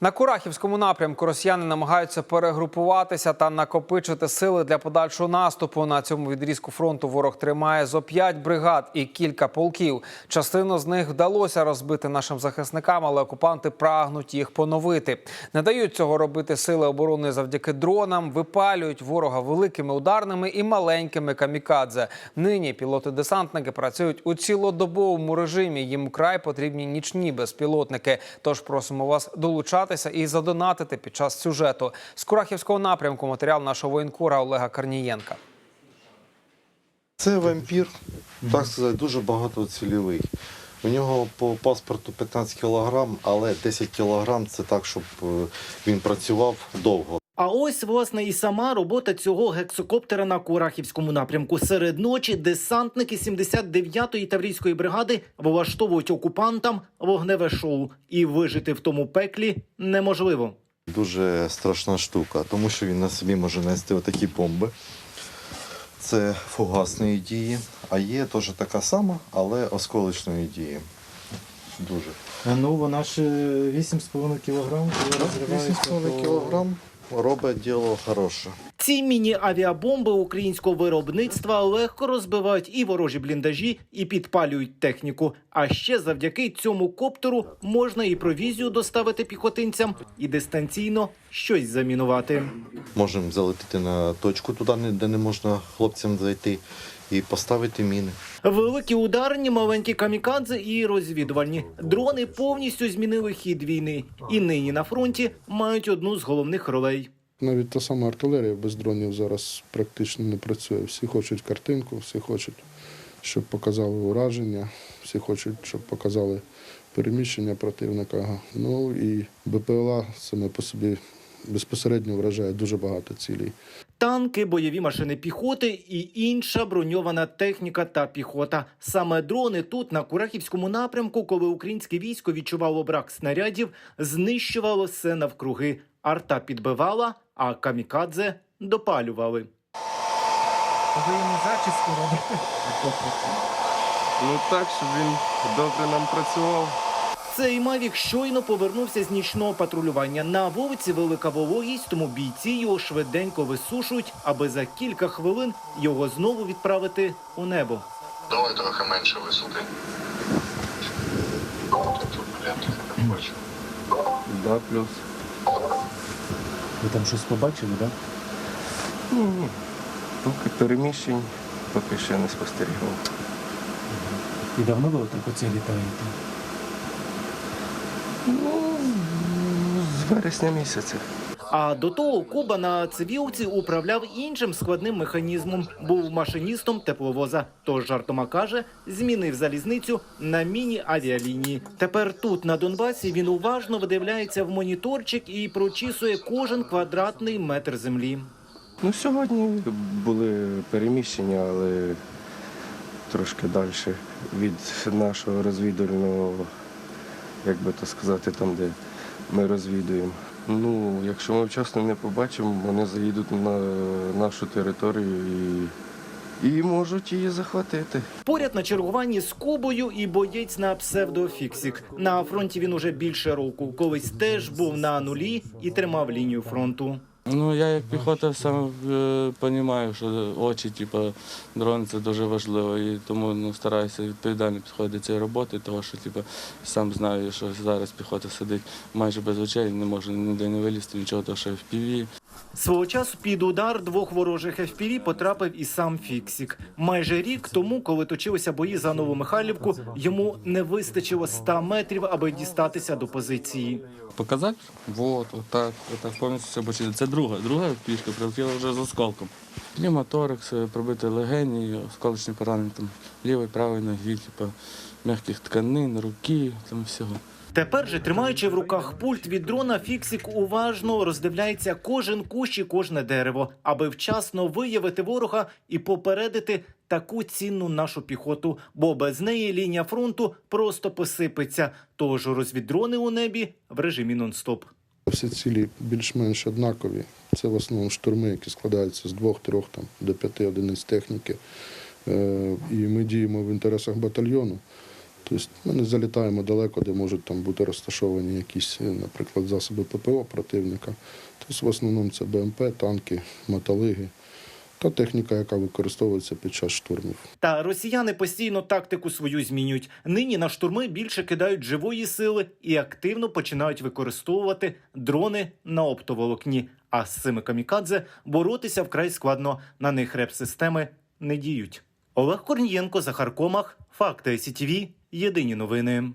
На Курахівському напрямку росіяни намагаються перегрупуватися та накопичити сили для подальшого наступу. На цьому відрізку фронту ворог тримає зо п'ять бригад і кілька полків. Частину з них вдалося розбити нашим захисникам, але окупанти прагнуть їх поновити. Не дають цього робити сили оборони завдяки дронам. Випалюють ворога великими ударними і маленькими камікадзе. Нині пілоти-десантники працюють у цілодобовому режимі. Їм край потрібні нічні безпілотники. Тож просимо вас долучатися і задонатити під час сюжету. З Курахівського напрямку матеріал нашого воєнкора Олега Карнієнка. Це вампір, так сказати, дуже багатоцільовий. У нього по паспорту 15 кілограм, але 10 кілограм це так, щоб е, він працював довго. А ось власне і сама робота цього гексокоптера на Курахівському напрямку. Серед ночі десантники 79-ї таврійської бригади влаштовують окупантам вогневе шоу, і вижити в тому пеклі неможливо. Дуже страшна штука, тому що він на собі може нести отакі бомби. Це фугасної дії, а є теж така сама, але осколочної дії. Дуже. Ну, вона ж 8,5 кілограм, коли розривається. 8,5 кілограм робить діло хороше. Ці міні-авіабомби українського виробництва легко розбивають і ворожі бліндажі, і підпалюють техніку. А ще завдяки цьому коптеру можна і провізію доставити піхотинцям, і дистанційно щось замінувати. Можемо залетіти на точку туди, де не можна хлопцям зайти, і поставити міни. Великі ударні, маленькі камікадзе і розвідувальні дрони повністю змінили хід війни, і нині на фронті мають одну з головних ролей. Навіть та сама артилерія без дронів зараз практично не працює. Всі хочуть картинку, всі хочуть, щоб показали ураження, всі хочуть, щоб показали переміщення противника. Ну і БПЛА саме по собі безпосередньо вражає дуже багато цілей. Танки, бойові машини піхоти і інша броньована техніка та піхота. Саме дрони тут, на Курахівському напрямку, коли українське військо відчувало брак снарядів, знищувало все навкруги. Арта підбивала, а камікадзе допалювали. Ви йому зачіску робите? Ну так, щоб він добре нам працював. Цей Мавік щойно повернувся з нічного патрулювання. На вулиці велика вологість, тому бійці його швиденько висушують, аби за кілька хвилин його знову відправити у небо. Давай трохи менше висоти. Да, плюс. Ви там щось побачили, так? Ні, ні. Поки переміщень, поки ще не спостерігав. І давно ви так оце літаєте? Ну, з вересня місяця. А до того Куба на цивілці управляв іншим складним механізмом. Був машиністом тепловоза. Тож жартома каже, змінив залізницю на міні-авіалінії. Тепер тут на Донбасі він уважно видивляється в моніторчик і прочісує кожен квадратний метр землі. Ну, сьогодні були переміщення, але трошки далі від нашого розвідувального, як би то сказати, там, де ми розвідуємо. Ну, якщо ми вчасно не побачимо, вони заїдуть на нашу територію і, і можуть її захватити. Поряд на чергуванні з Кубою і боєць на псевдофіксік. На фронті він уже більше року. Колись теж був на нулі і тримав лінію фронту. Ну, я як піхота сам розумію, що очі, типу, дрон це дуже важливо. І тому ну, стараюся відповідально підходити до цієї роботи, тому що типу, сам знаю, що зараз піхота сидить майже без очей, не може ніде не вилізти, нічого, того, що в піві. Свого часу під удар двох ворожих FPV потрапив і сам Фіксік. Майже рік тому, коли точилися бої за Нову Михайлівку, йому не вистачило 100 метрів, аби дістатися до позиції. Показати? Вот, отак, отак повністю все бачити. Це друга, друга пішка прилетіла вже з осколком. Кліматорикс, пробити легені, осколочні поранення там лівої, правої ноги, типу, м'яких тканин, руки, там всього. Тепер же, тримаючи в руках пульт від дрона, Фіксік уважно роздивляється кожен кущ і кожне дерево, аби вчасно виявити ворога і попередити таку цінну нашу піхоту, бо без неї лінія фронту просто посипеться. Тож розвіддрони у небі в режимі нон-стоп. Всі цілі більш-менш однакові. Це в основному штурми, які складаються з двох-трьох там, до п'яти одиниць техніки. Е, І ми діємо в інтересах батальйону. Тобто ми не залітаємо далеко, де можуть там бути розташовані якісь, е, наприклад, засоби ППО противника. Тобто в основному це БМП, танки, мотолиги та техніка, яка використовується під час штурмів. Та росіяни постійно тактику свою змінюють. Нині на штурми більше кидають живої сили і активно починають використовувати дрони на оптоволокні. А з цими камікадзе боротися вкрай складно. На них реп-системи не діють. Олег Корнієнко, Захар Комах, Факти СІТВ, Єдині новини.